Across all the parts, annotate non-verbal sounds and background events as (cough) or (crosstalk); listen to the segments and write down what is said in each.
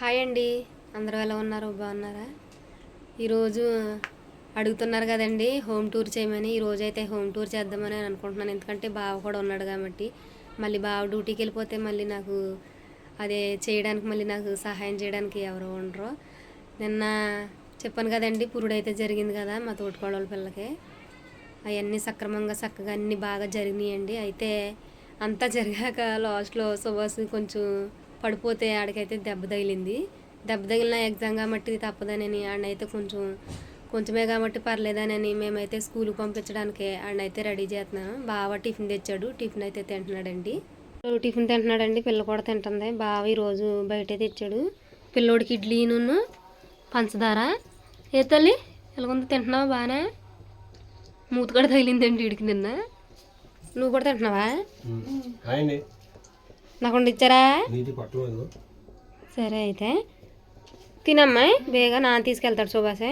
Hi అండి. అందరూ ఎలా ఉన్నారు? బాగున్నారా? ఈరోజు అడుగుతున్నారు కదండి హోమ్ టూర్ చేయమని. ఈరోజు అయితే హోమ్ టూర్ చేద్దామని అనుకుంటున్నాను. ఎందుకంటే బావ కూడా ఉన్నాడు కాబట్టి. మళ్ళీ బావ డ్యూటీకి వెళ్ళిపోతే మళ్ళీ నాకు అదే చేయడానికి మళ్ళీ నాకు సహాయం చేయడానికి ఎవరు ఉండరు. నిన్న చెప్పాను కదండి పురుడైతే జరిగింది కదా మా తోటికోడల పిల్లకి. అవన్నీ సక్రమంగా చక్కగా అన్నీ బాగా జరిగినాయండి. అయితే అంతా జరిగాక లాస్ట్లో సుభాష్ కొంచెం పడిపోతే ఆడికైతే దెబ్బ తగిలింది. దెబ్బ తగిలిన ఎగ్జామ్ కాబట్టి తప్పదనని ఆడనైతే కొంచెం కొంచెమే కాబట్టి పర్లేదనని మేమైతే స్కూల్కి పంపించడానికి ఆడనైతే రెడీ చేస్తున్నాను బాగా టిఫిన్ తెచ్చాడు. టిఫిన్ అయితే తింటున్నాడండి. టిఫిన్ తింటున్నాడండి. పిల్ల కూడా తింటుంది. బాగా ఈరోజు బయటే తెచ్చాడు. పిల్లోడికి ఇడ్లీను పంచదార. ఏ తల్లి ఎలాగొంది? తింటున్నావా బాగానే మూత కూడా తగిలిందండి వీడికి నిన్న. నువ్వు కూడా తింటున్నావా? హాయ్ అండి నాకు వండి ఇచ్చారా సరే అయితే. తినమ్మాయి బేగా నాన్న తీసుకెళ్తాడు సుభాషే.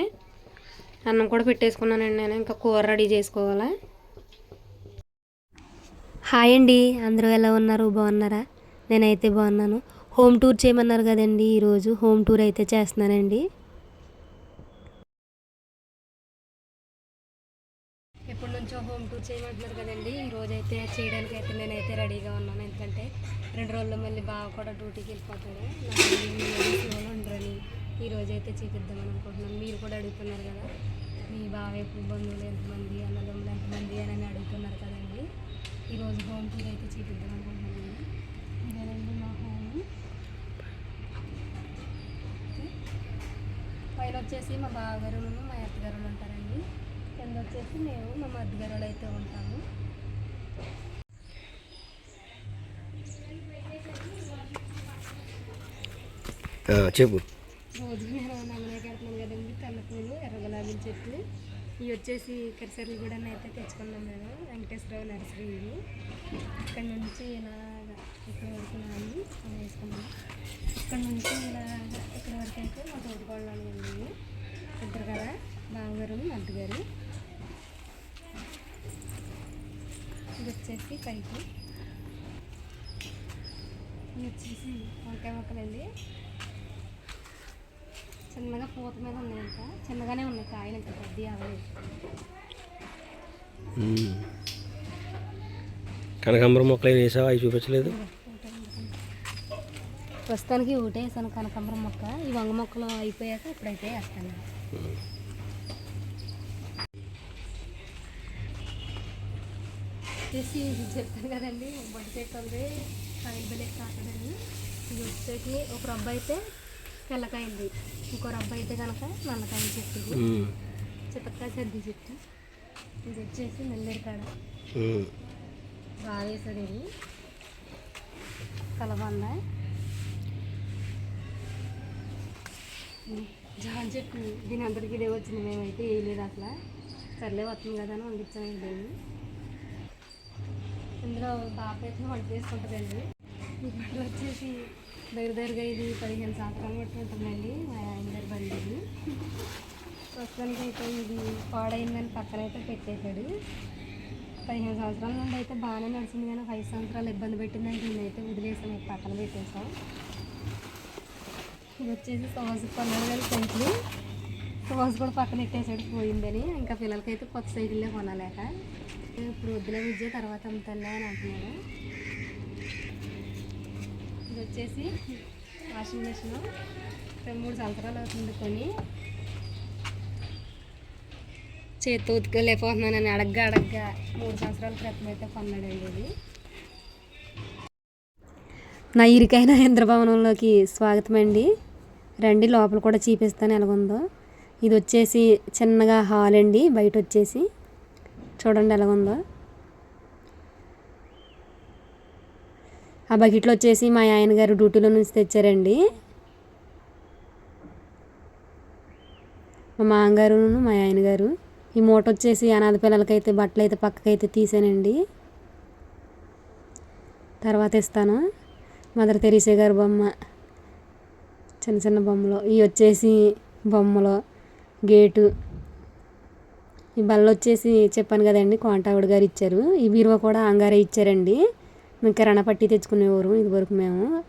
అన్నం కూడా పెట్టేసుకున్నానండి నేను. ఇంకా కూర రెడీ చేసుకోవాలా? హాయ్ అండి. అందరూ ఎలా ఉన్నారు? బాగున్నారా? నేనైతే బాగున్నాను. హోమ్ టూర్ చేయమన్నారు కదండి. ఈరోజు హోమ్ టూర్ అయితే చేస్తున్నానండి. ఎప్పటి నుంచో హోమ్ టూర్ చేయమంటున్నారు కదండి. ఈ రోజు అయితే చేయడానికి అయితే నేనైతే రెడీగా ఉన్నాను. రెండు రోజుల్లో మళ్ళీ బావ కూడా డ్యూటీకి వెళ్ళిపోతాడు. నాకు ఉండరని ఈ రోజు అయితే చూపిద్దామని అనుకుంటున్నాం. మీరు కూడా అడుగుతున్నారు కదా మీ బావ ఎప్పుడు బంధువులు ఎంతమంది అన్నదమ్ములు ఎంతమంది అని అడుగుతున్నారు కదండి. ఈరోజు హోమ్ టూర్ అయితే చూపిద్దాం అనుకుంటున్నాను. ఇదేనండి మా హోమ్ పైన వచ్చేసి మా బావగారు మా అత్తగారు ఉంటారండి. కింద వచ్చేసి మేము మా మధ్యగారు అయితే ఉంటాము. చెప్పు. రోజు నేను నమ్మలేక వెళ్తున్నాను కదండి తెల్ల ఎర్ర గులాబీల చెట్లు ఇవి వచ్చేసి కరిసెర్లు కూడా అయితే తెచ్చుకున్నాం మేము వెంకటేశ్వరరావు నర్సరీ ఇవి ఇక్కడ నుంచి ఇలాగ ఇక్కడ వరకు నాని వేసుకున్నాం ఇక్కడ నుంచి ఇలాగ ఇక్కడ వరకు అయితే మా తోటికోళ్ళు అండి ఇద్దరు కదా బావగారు అడ్డుగారు ఇది వచ్చేసి పైకి. ఇది వచ్చేసి వంకాయ మొక్కలండి. చిన్నగా పూత మీద ఉన్నాయి ఇంకా చిన్నగానే ఉన్నాయి కాయలు ఇంకా పెద్ద అవ్వలేదు కనకాంబరం మొక్కలు ఏం వేసావా అవి చూపించలేదు? ప్రస్తుతానికి ఒకటే వేసాను కనకాంబరం మొక్క. ఈ వంగ మొక్కలు అయిపోయాక ఇప్పుడైతే వేస్తాను. వచ్చేసి ఇది చెప్తాను కదండి బొడ్డు చెట్టు ఉంది కాయలు బలే కాకడని ఇది వచ్చేసి ఒక రబ్బ అయితే తెల్లకాయింది ఇంకో రబ్బ అయితే కనుక నల్లకాయలు చెట్టు. చిత్తకాయ సర్ది చెట్టు ఇది వచ్చేసి నెల్లేరు కాడ బాగా వేసాడు ఇది కలబంద జాన్ చెట్టు దీని అందరికీ ఇదే వచ్చింది. మేమైతే వేయలేదు అసలు. సర్లే వస్తుంది కదా అని వండించాను దీన్ని ఇందులో బాగా అయితే వంట చేసుకుంటుందండి. ఇక్కడ వచ్చేసి దగ్గరగా ఇది పదిహేను సంవత్సరాలు బట్టి ఉంటుందండి మా ఆయన గారి బండి ఇది ప్రస్తుతానికి అయితే ఇది పాడైందని పక్కన అయితే పెట్టేశాడు. పదిహేను సంవత్సరాల నుండి అయితే బాగానే నడిచింది కానీ ఐదు సంవత్సరాలు ఇబ్బంది పెట్టిందని దీన్ని అయితే వదిలేసాం పక్కన పెట్టేసాం ఇది వచ్చేసి సోసు కొన్నాడు కానీ సైకిల్ సోసు కూడా పక్కన పెట్టేసాడు పోయిందని. ఇంకా పిల్లలకైతే కొత్త సైకిల్లే కొనలేక. ఇప్పుడు వద్దులే విద్య తర్వాత అమ్ముతానులే అని అంటున్నాడు. ఇది వచ్చేసి వాషింగ్ మిషన్ రెండు మూడు సంవత్సరాలు అవుతుంది కొని చేతి ఉతకలేకపోతున్నానని అడగ్గా అడగ్గా మూడు సంవత్సరాల క్రితం అయితే కొన్నాడండి ఇది. నా ఇరికైన ఇంద్రభవనంలోకి స్వాగతం అండి. రండి లోపల కూడా చూపిస్తాను ఎలాగుందో. ఇది వచ్చేసి చిన్నగా హాల్ అండి బయట వచ్చేసి. చూడండి ఎలాగుందో. ఆ బకెట్లో వచ్చేసి మా ఆయన గారు డ్యూటీలో నుంచి తెచ్చారండి. మా మామగారును మా ఆయన గారు ఈ మూట వచ్చేసి అనాథ పిల్లలకైతే బట్టలు అయితే పక్కకైతే తీసానండి. తర్వాత ఇస్తాను. మదర్ తెరీసే గారి బొమ్మ చిన్న చిన్న బొమ్మలు. ఇవి వచ్చేసి బొమ్మలు గేటు. ఈ బల్ల వచ్చేసి చెప్పాను కదండి కోంటావిడ గారు ఇచ్చారు. ఈ బీరువా కూడా అంగారే ఇచ్చారండి. కిరాణా పట్టి తెచ్చుకునేవారు ఇదివరకు మేము.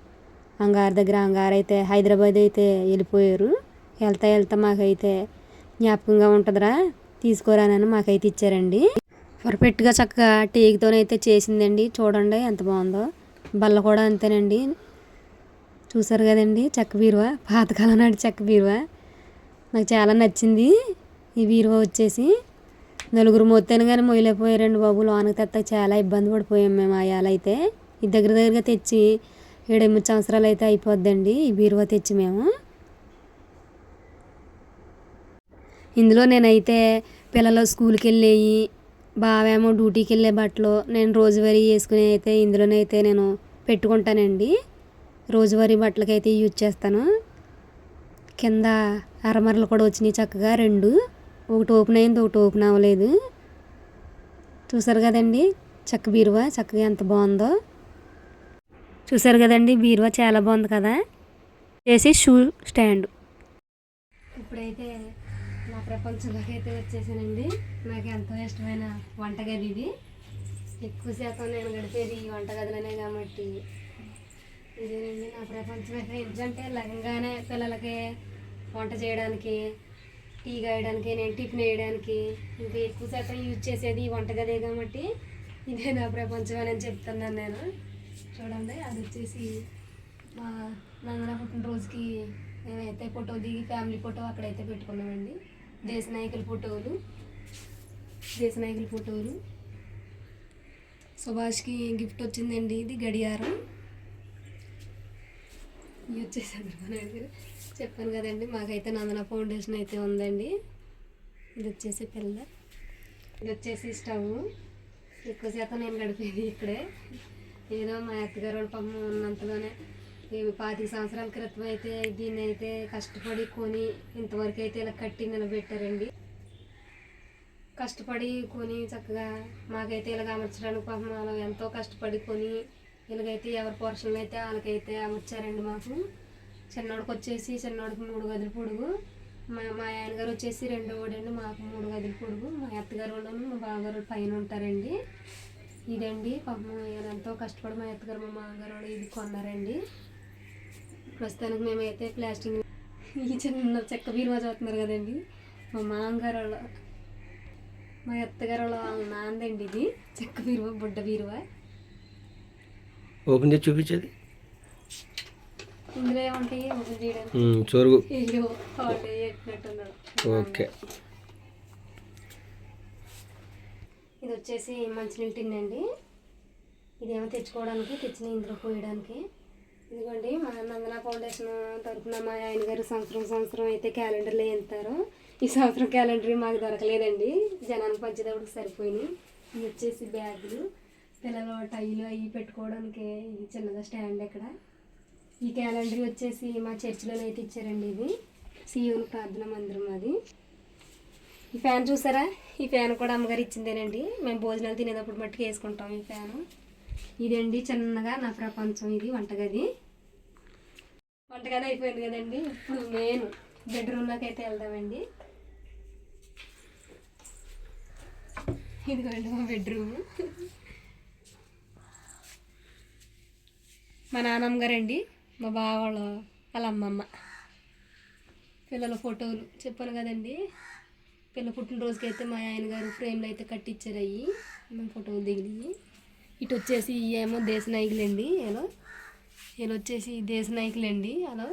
అంగారు దగ్గర అంగారు అయితే హైదరాబాద్ అయితే వెళ్ళిపోయారు. వెళ్తా వెళ్తా మాకైతే జ్ఞాపకంగా ఉంటుందిరా తీసుకోరానని మాకైతే ఇచ్చారండి. పర్ఫెక్ట్గా చక్కగా టేక్తోనైతే చేసిందండి. చూడండి ఎంత బాగుందో. బల్ల కూడా అంతేనండి. చూసారు కదండి చెక్క బీరువ? పాతకాలం నాటి చెక్క బీరువ? నాకు చాలా నచ్చింది. ఈ బీరువ వచ్చేసి నలుగురు మొత్తాను కానీ మొయ్యలేకపోయారండి బాబు. లోనకి తెత్త చాలా ఇబ్బంది పడిపోయాం మేము ఆయాలైతే ఈ దగ్గర దగ్గరగా తెచ్చి ఏడెనిమిది సంవత్సరాలు అయితే అయిపోద్దండి. ఈ బీరువా తెచ్చి మేము. ఇందులో నేనైతే పిల్లలు స్కూల్కి వెళ్ళేవి బావేమో డ్యూటీకి వెళ్ళే బట్టలు నేను రోజువారీ వేసుకునే అయితే ఇందులోనైతే నేను పెట్టుకుంటానండి. రోజువారీ బట్టలకైతే యూజ్ చేస్తాను. కింద అరమరలు కూడా వచ్చినాయి చక్కగా రెండు. ఒకటి ఓపెన్ అయింది ఒకటి ఓపెన్ అవ్వలేదు. చూసారు కదండి చక్క బీరువా చక్కగా ఎంత బాగుందో. చూసారు కదండి బీరువా చాలా బాగుంది కదా. చేసి షూ స్టాండ్. ఇప్పుడైతే నా ప్రపంచంలోకి అయితే వచ్చేసానండి. నాకు ఎంతో ఇష్టమైన వంటగది ఇది. ఎక్కువ శాతం నేను గడిపేది ఈ వంటగదిలోనే కాబట్టి. ఇదేనండి నా ప్రపంచం. అయితే ఎందుకంటే లగంగానే పిల్లలకి వంట చేయడానికి టీ కాయడానికి నేను టిఫిన్ వేయడానికి ఇంకా ఎక్కువ శాతం యూజ్ చేసేది వంటగదే కాబట్టి ఇదే నా ప్రపంచం అని చెప్తున్నాను నేను. చూడండి అది వచ్చేసి మా నందన పుట్టినరోజుకి మేమైతే ఫోటో దిగి ఫ్యామిలీ ఫోటో అక్కడైతే పెట్టుకున్నామండి. దేశ నాయకుల ఫోటోలు దేశ నాయకుల ఫోటోలు. సుభాష్కి గిఫ్ట్ వచ్చిందండి ఇది గడియారం. యూజ్ వచ్చేసాను చెప్పాను కదండి మాకైతే నందన ఫౌండేషన్ అయితే ఉందండి. ఇది వచ్చేసి పిల్ల. ఇది వచ్చేసి స్టవ్. ఎక్కువ శాతం నేను గడిపేది ఇక్కడే. ఏదో మా అత్తగారు వాళ్ళ పాపం ఉన్నంతలోనే ఇవి పాతిక సంవత్సరాల క్రితం అయితే దీన్ని అయితే కష్టపడి కొని ఇంతవరకు అయితే ఇలా కట్టి నిలబెట్టారండి. కష్టపడి కొని చక్కగా మాకైతే ఇలాగ అమర్చడానికి పాపం అలా ఎంతో కష్టపడి కొని ఇలాగైతే ఎవరి పోర్షన్లు అయితే వాళ్ళకైతే అమర్చారండి మాకు. చిన్నోడికి వచ్చేసి చిన్నోడికి మూడు గదులు పొడుగు. మా మా ఆయనగారు వచ్చేసి రెండో వాడండి మాకు మూడు గదులు పొడుగు. మా అత్తగారు వాళ్ళు మా బావగారు పైన ఉంటారండి. ఇదండి పాపం ఎంతో కష్టపడి మా అత్తగారు మా మామగారు వాళ్ళు ఇది కొన్నారండి. ప్రస్తుతానికి మేమైతే ప్లాస్టింగ్ ఈ చిన్న చెక్క బీరువా చూస్తున్నారు కదండి. మా మామగారు వాళ్ళ మా అత్తగారు వాళ్ళ వాళ్ళ నాందండి ఇది. చెక్క బీరువా బుడ్డ బీరువా. ఓపెన్ చేసి చూపించేది. ఇందులో ఏముంటాయి చొరుగు. ఎట్టినట్టున్నాడు ఓకే. ఇది వచ్చేసి మంచినీళ్ళ టిన్ అండి ఇదేమో తెచ్చుకోవడానికి తెచ్చిన ఇందులో పోయడానికి. ఇదిగోండి మా నందన ఫౌండేషన్ తరఫున మా ఆయన గారు సంవత్సరం సంవత్సరం అయితే క్యాలెండర్లు వేస్తారు ఈ సంవత్సరం క్యాలెండర్ మాకు దొరకలేదండి. జనానికి పంచేటప్పుడు సరిపోయినాయి. ఇవి వచ్చేసి బ్యాగులు పిల్లలు టైలు అవి పెట్టుకోవడానికి ఇది చిన్నగా స్టాండ్ ఇక్కడ ఈ క్యాలెండర్ వచ్చేసి మా చర్చిలో అయితే ఇచ్చారండి ఇది. సీయోన్ ప్రార్థన మందిరం అది. ఈ ఫ్యాన్ చూసారా? ఈ ఫ్యాన్ కూడా అమ్మగారు ఇచ్చిందేనండి. మేము భోజనాలు తినేటప్పుడు మట్టుకు వేసుకుంటాం ఈ ఫ్యాను. ఇదండి చిన్నగా నా ప్రపంచం ఇది వంటగది. వంటగది అయిపోయింది కదండి. ఇప్పుడు మెయిన్ బెడ్రూమ్లోకి అయితే వెళ్దామండి. ఇదిగోండి మా బెడ్రూమ్. మా నాన్నమ్మ గారండి. మా బావ వాళ్ళ వాళ్ళ అమ్మమ్మ. పిల్లల ఫోటోలు. చెప్పాను కదండి. పిల్ల పుట్టినరోజుకి అయితే మా ఆయన గారు ఫ్రేమ్లు అయితే కట్టించారు అయ్యి. మేము ఫోటోలు దిగినాయి. ఇటు వచ్చేసి ఏమో దేశ నాయకులండి ఎలా వీళ్ళు వచ్చేసి దేశ నాయకులండి అలా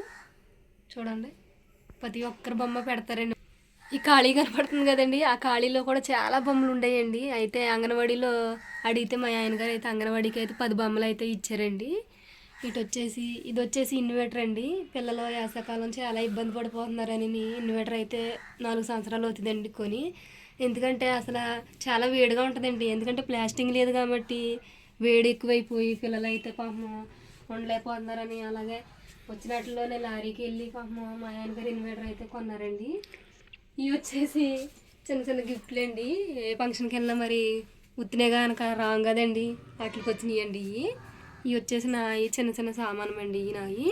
చూడండి. ప్రతి ఒక్కరి బొమ్మ పెడతారండి. ఈ ఖాళీ కనపడుతుంది కదండి. ఆ ఖాళీలో కూడా చాలా బొమ్మలు ఉండేయండి. అయితే అంగన్వాడీలో అడిగితే మా ఆయన గారు అయితే అంగన్వాడీకి అయితే పది బొమ్మలు అయితే ఇచ్చారండి. ఇటు వచ్చేసి ఇది వచ్చేసి ఇన్వర్టర్ అండి. పిల్లలు వేసవకాలం చాలా ఇబ్బంది పడిపోతున్నారని ఇన్వర్టర్ అయితే నాలుగు సంవత్సరాలు అవుతుందండి కొని. ఎందుకంటే అసలు చాలా వేడిగా ఉంటుందండి. ఎందుకంటే ప్లాస్టింగ్ లేదు కాబట్టి వేడి ఎక్కువైపోయి పిల్లలు అయితే పాపం ఉండలేకపోతున్నారని అలాగే వచ్చినట్లోనే లారీకి వెళ్ళి పాపం మా ఆయన గారు ఇన్వర్టర్ అయితే కొన్నారండి. ఇవి వచ్చేసి చిన్న చిన్న గిఫ్ట్లు అండి. ఏ ఫంక్షన్కి వెళ్ళినా మరి ఉత్తినే కనుక రాం కదండి. వాటికి వచ్చినాయి అండి ఇవి. ఇవి వచ్చేసి నా ఈ చిన్న చిన్న సామానం అండి ఇవి నాయి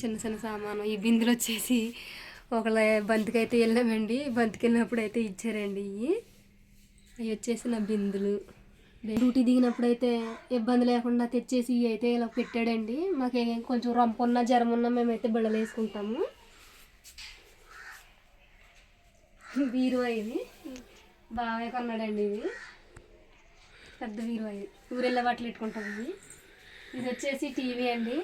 చిన్న చిన్న సామాను. ఈ బిందులు వచ్చేసి ఒకళ్ళ బంతికి అయితే వెళ్ళామండి. బంతికి వెళ్ళినప్పుడు అయితే ఇచ్చారండి ఇవి అవి వచ్చేసి నా బిందులు. డ్యూటీ దిగినప్పుడు అయితే ఇబ్బంది లేకుండా తెచ్చేసి ఇవి అయితే ఇలా పెట్టాడండి. మాకు కొంచెం రంపు జ్వరం ఉన్న మేమైతే బిళ్ళలు వేసుకుంటాము. బీరువా ఇది బాగా కొన్నాడండి ఇది పెద్ద బీరువా ఇది. ఊరెళ్ళే బట్టలు పెట్టుకుంటాం ఇది. ఇది వచ్చేసి టీవీ అండి.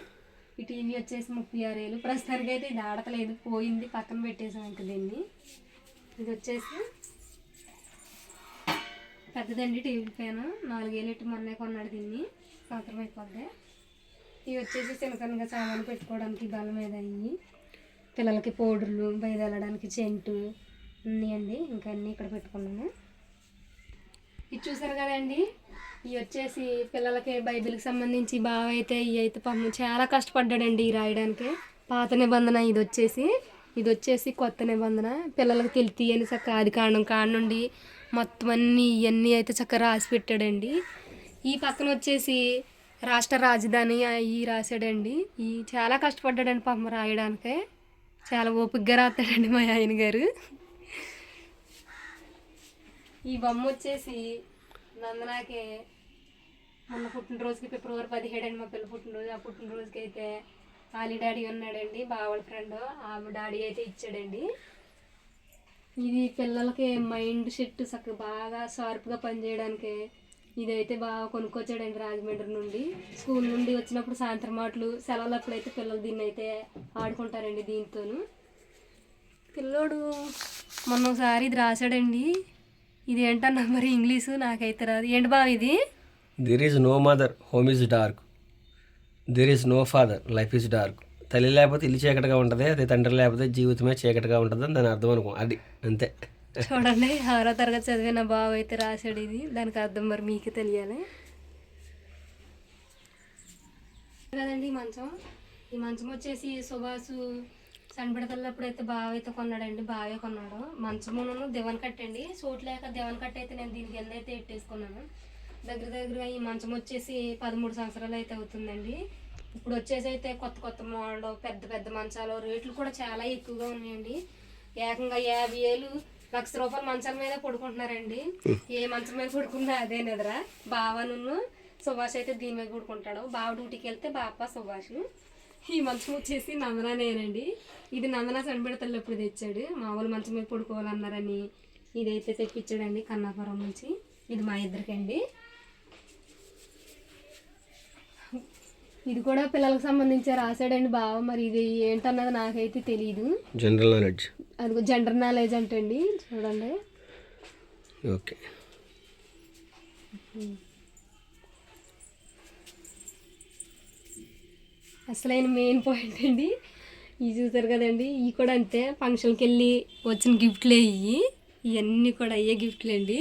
ఈ టీవీ వచ్చేసి ముప్పై ఆరు వేలు ప్రస్తుతానికి అయితే ఇది ఆడతలేదు. పోయింది. పక్కన పెట్టేసాం ఇంక దీన్ని. ఇది వచ్చేసి పెద్దదండి టీవీ ఫ్యాన్. నాలుగేళ్ళు ఇటు మొన్నే కొన్నాడు దీన్ని. సంవత్సరం అయిపోద్ది. ఇవి వచ్చేసి చిన్నకనగా సామాన్లు పెట్టుకోవడానికి బల మీద అయ్యి పిల్లలకి పౌడర్లు బయట వెళ్ళడానికి చెంటు అన్నీ అండి. ఇంకా అన్నీ ఇక్కడ పెట్టుకున్నాను. ఇది చూసారు కదండి? ఇవి వచ్చేసి పిల్లలకి బైబిల్కి సంబంధించి బాగా అయితే ఇవి అయితే పాపం చాలా కష్టపడ్డాడండి ఈ రాయడానికి. పాత నిబంధన ఇది వచ్చేసి. ఇది వచ్చేసి కొత్త నిబంధన. పిల్లలకి తెలిసి అని చక్క ఆది కాండం కాడ నుండి మొత్తం అన్నీ ఇవన్నీ అయితే చక్కగా రాసి పెట్టాడండి. ఈ పక్కన వచ్చేసి రాష్ట్ర రాజధాని ఈ రాశాడండి. ఈ చాలా కష్టపడ్డాడండి పాపం రాయడానికి. చాలా ఓపికగా రాస్తాడండి మా ఆయన గారు. ఈ బొమ్మ వచ్చేసి నందనాకి మొన్న పుట్టినరోజుకి ఫిబ్రవరి పదిహేడు అండి మా పిల్ల పుట్టినరోజు. ఆ పుట్టినరోజుకి అయితే ఆలి డాడీ ఉన్నాడండి బావల ఫ్రెండ్ ఆ డాడీ అయితే ఇచ్చాడండి. ఇది పిల్లలకి మైండ్ సెట్ చక్కగా బాగా షార్ప్గా పనిచేయడానికి ఇదైతే బాగా కొనుక్కొచ్చాడండి రాజమండ్రి నుండి. స్కూల్ నుండి వచ్చినప్పుడు సాయంత్రం మాటలు సెలవులప్పుడు అయితే పిల్లలు దీన్ని అయితే ఆడుకుంటారండి దీంతోను. పిల్లోడు మొన్న ఒకసారి ఇది రాశాడండి. ఇది ఏంటన్నా మరి ఇంగ్లీషు? నాకైతే రాదు. ఏంటి బావ ఇది? There is no mother home is dark there is no father life is dark తల్లి లేకపోతే ఇల్లు చీకటిగా ఉంటుంది అదే తండ్రి లేకపోతే జీవితమే చీకటిగా ఉంటుంది అని దాని అర్థం అనుకో. అది అంతే. చూడండి ఆరో తరగతి చదివిన బావ అయితే రాశాడు ఇది. దానికి అర్థం మరి మీకు తెలియాలి. కదండి ఈ మంచం? ఈ మంచం వచ్చేసి సుభాసు సన్బిడతల్లప్పుడు అయితే బావ అయితే కొన్నాడండి. బావే కొన్నాడు. మంచమును దివన్ కట్టండి. సూట్ లేక దివన్ కట్ట అయితే నేను దీని కింద అయితే ఎట్టేసుకున్నాను. దగ్గర దగ్గర ఈ మంచం వచ్చేసి పదమూడు సంవత్సరాలు అయితే అవుతుందండి. ఇప్పుడు వచ్చేసి అయితే కొత్త కొత్త మోడల్ పెద్ద పెద్ద మంచాలు రేట్లు కూడా చాలా ఎక్కువగా ఉన్నాయండి. ఏకంగా యాభై ఏళ్ళు లక్ష రూపాయల మంచాల మీద పడుకుంటున్నారండి. ఏ మంచం మీద పడుకున్నా అదే నిద్ర. బావను సుభాష్ అయితే దీని మీద పడుకుంటాడు. బావ డ్యూటీకి వెళ్తే బాప సుభాష్. ఈ మంచం వచ్చేసి నందనానేనండి ఇది నందన సన్బెడతల్లో ఎప్పుడు తెచ్చాడు. మామూలు మంచం మీద పడుకోవాలన్నారని ఇదైతే తెప్పించాడండి కన్నాపురం నుంచి. ఇది మా ఇద్దరికండి. ఇది కూడా పిల్లలకు సంబంధించి రాశాడండి బావ. మరి ఇది ఏంటన్నది నాకైతే తెలియదు జనరల్ నాలెడ్జ్ అది జెండర్ నాలెడ్జ్ అంటండి. చూడండి. ఓకే అసలైన మెయిన్ పాయింట్ అండి. ఇవి చూసారు కదండి ఇవి కూడా అంతే. ఫంక్షన్కి వెళ్ళి వచ్చిన గిఫ్ట్లే ఇవి ఇవన్నీ కూడా అయ్యే గిఫ్ట్లు అండి.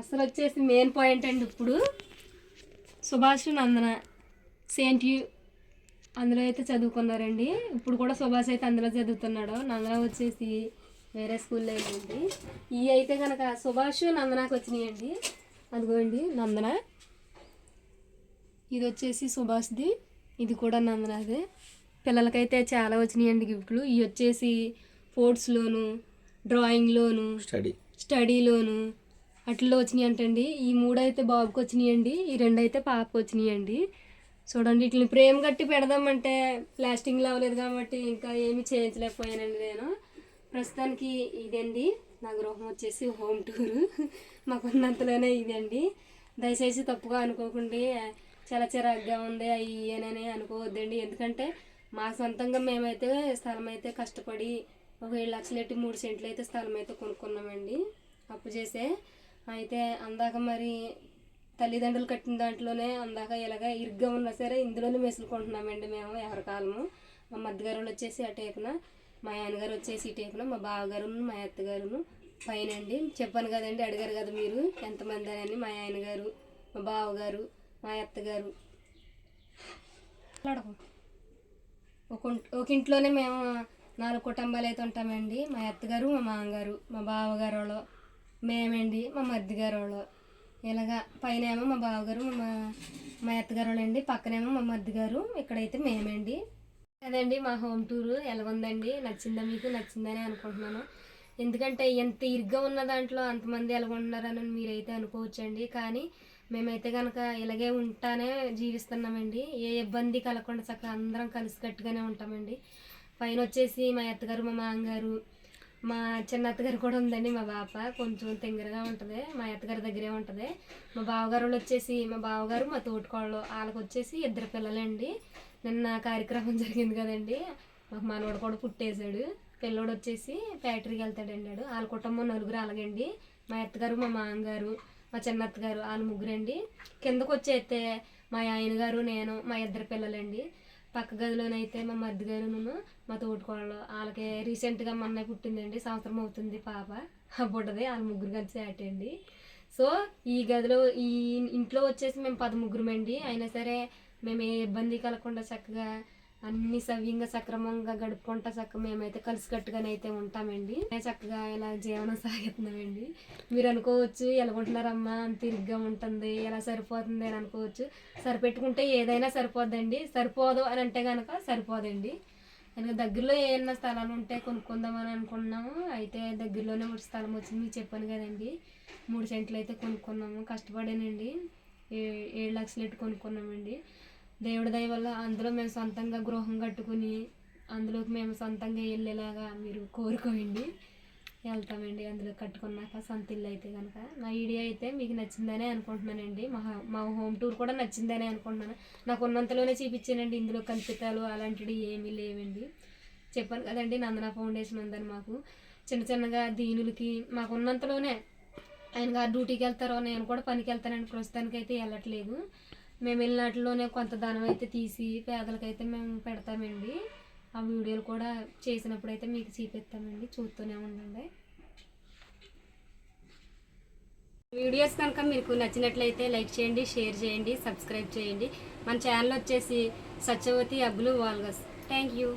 అసలు వచ్చేసి మెయిన్ పాయింట్ అండి ఇప్పుడు. సుభాష్ నందన సేంట్ యూ అందులో అయితే చదువుకున్నారండి. ఇప్పుడు కూడా సుభాష్ అయితే అందులో చదువుతున్నాడు. నందన వచ్చేసి వేరే స్కూల్లో వెళ్ళింది ఇవి అయితే కనుక సుభాష్ నందనకి వచ్చినాయండి. అదిగోండి నందన. ఇది వచ్చేసి సుభాష్ది. ఇది కూడా నందనదే పిల్లలకైతే చాలా వచ్చినాయండి గిఫ్ట్లు. ఇవి వచ్చేసి స్పోర్ట్స్లోను డ్రాయింగ్లోను స్టడీ. స్టడీలోను అట్లలో వచ్చినాయి అంటండి ఈ మూడు అయితే బాబుకి వచ్చినాయండి. ఈ రెండు అయితే పాపకు వచ్చినాయండి. చూడండి వీటిని ప్రేమ కట్టి పెడదామంటే ప్లాస్టింగ్ అవ్వలేదు కాబట్టి ఇంకా ఏమీ చేయించలేకపోయానండి నేను. ప్రస్తుతానికి ఇదండి. నా గృహం వచ్చేసి హోమ్ టూర్. మాకున్నంతలోనే ఇదండి. దయచేసి తప్పుగా అనుకోకండి. చాలా చిరాగ్గా ఉంది అవి అని అనుకోవద్దండి. ఎందుకంటే మా సొంతంగా మేమైతే స్థలం అయితే కష్టపడి ఒక ఏడు లక్షలు ఎట్టి మూడు సెంట్లు అయితే స్థలం అయితే కొనుక్కున్నామండి. అప్పు చేసే అయితే అందాక మరి తల్లిదండ్రులు కట్టిన దాంట్లోనే అందాక ఇలాగ ఇరుగ్గా ఉన్నా సరే ఇందులోనే మెసులుకుంటున్నామండి మేము ఎవరి కాలము. మా మద్దగారు వాళ్ళు వచ్చేసి ఆ టైపున మా ఆయనగారు వచ్చేసి ఈ టైపున మా బావగారును మా అత్తగారును పైన అండి చెప్పాను కదండి అడిగారు కదా మీరు ఎంతమంది అని మా ఆయనగారు మా బావగారు మా అత్తగారు. ఒక ఒక ఇంట్లోనే మేము నాలుగు కుటుంబాలు అయితే ఉంటామండి. మా అత్తగారు మా మామగారు మా బావగారు వాళ్ళు మేమండి మా మర్దిగారు వాళ్ళు ఇలాగా పైన ఏమో మా బావగారు మా మా అత్తగారు అండి పక్కనేమో మా మర్దిగారు ఇక్కడైతే మేమండి. అదండి మా హోమ్ టూరు. ఎలా ఉందండి నచ్చిందా మీకు? నచ్చిందని అనుకుంటున్నాను. ఎందుకంటే ఎంత ఇరుగ్గా ఉన్న దాంట్లో అంతమంది ఎలాగుంటున్నారని మీరైతే అనుకోవచ్చండి. కానీ మేమైతే కనుక ఇలాగే ఉంటానే జీవిస్తున్నామండి. ఏ ఇబ్బంది కలగకుండా చక్కగా అందరం కలిసికట్టుగానే ఉంటామండి. పైన వచ్చేసి మా అత్తగారు మా మామగారు మా చిన్న అత్తగారు కూడా ఉందండి మా బాప. కొంచెం తెంగరగా ఉంటుంది. మా అత్తగారి దగ్గరే ఉంటుంది. మా బావగారు వాళ్ళు వచ్చేసి మా బావగారు మా తోటికోళ్ళు వాళ్ళకి వచ్చేసి ఇద్దరు పిల్లలండి. నిన్న కార్యక్రమం (laughs) జరిగింది కదండి. మాకు మనవాడు కూడా పుట్టేశాడు. పిల్లోడు వచ్చేసి ఫ్యాక్టరీకి వెళ్తాడండి వాడు వాళ్ళ కుటుంబం నలుగురు అలాగండి. మా అత్తగారు మా మామగారు మా చిన్నత్తగారు వాళ్ళ ముగ్గురండి. కిందకు వచ్చేస్తే మా ఆయన గారు నేను మా ఇద్దరు పిల్లలండి. పక్క గదిలోనైతే మా మద్ది గారును మా తోటికోళ్ళు వాళ్ళకి రీసెంట్గా మొన్న పుట్టిందండి. సంవత్సరం అవుతుంది పాప. ఆ బుడ్డది వాళ్ళ ముగ్గురు కలిసి ఆటండి సో ఈ గదిలో ఈ ఇంట్లో వచ్చేసి మేము పదముగ్గురమండి. అయినా సరే మేము ఏ ఇబ్బంది కలగకుండా చక్కగా అన్ని సవ్యంగా సక్రమంగా గడుపుకుంటా చక్కగా మేమైతే కలిసికట్టుగానైతే ఉంటామండి. చక్కగా ఇలా జీవనం సాగిస్తున్నామండి. మీరు అనుకోవచ్చు ఎలాగుంటున్నారమ్మా అంత తిరిగ్గా ఉంటుంది ఎలా సరిపోతుంది అని అనుకోవచ్చు. సరిపెట్టుకుంటే ఏదైనా సరిపోద్దండి. సరిపోదు అని అంటే కనుక సరిపోదండి. కనుక దగ్గరలో ఏమైనా స్థలాలు ఉంటే కొనుక్కుందామని అనుకున్నాము. అయితే దగ్గరలోనే ఒక స్థలం వచ్చింది మీకు చెప్పాను కదండి. మూడు సెంట్లు అయితే కొనుక్కున్నాము. కష్టపడానండి. ఏ- ఏడు లక్షలు ఎట్టు కొనుక్కున్నామండి. దేవుడి దయ వల్ల అందులో మేము సొంతంగా గృహం కట్టుకుని అందులోకి మేము సొంతంగా వెళ్ళేలాగా మీరు కోరుకోండి. వెళ్తామండి అందులో కట్టుకున్నాక సొంత ఇల్లు అయితే కనుక నా ఐడియా అయితే మీకు నచ్చిందనే అనుకుంటున్నానండి. మా మా హోమ్ టూర్ కూడా నచ్చిందనే అనుకుంటున్నాను. నాకు ఉన్నంతలోనే చూపించానండి ఇందులో కల్పితాలు అలాంటివి ఏమీ లేవండి. చెప్పాను కదండి నందన ఫౌండేషన్ ఉందని మాకు. చిన్న చిన్నగా దీనులకి మాకు ఉన్నంతలోనే ఆయన గారు డ్యూటీకి వెళ్తారో నేను కూడా పనికి వెళ్తానండి ప్రస్తుతానికి అయితే వెళ్ళట్లేదు. మేము వెళ్ళినట్లోనే కొంత ధనం అయితే తీసి పేదలకైతే మేము పెడతామండి. ఆ వీడియోలు కూడా చేసినప్పుడు అయితే మీకు చూపిస్తామండి. చూస్తూనే ఉండండి. వీడియోస్ కనుక మీకు నచ్చినట్లయితే లైక్ చేయండి షేర్ చేయండి సబ్స్క్రైబ్ చేయండి. మన ఛానల్ వచ్చేసి Satyavathi Abbulu vlogs. Thank you.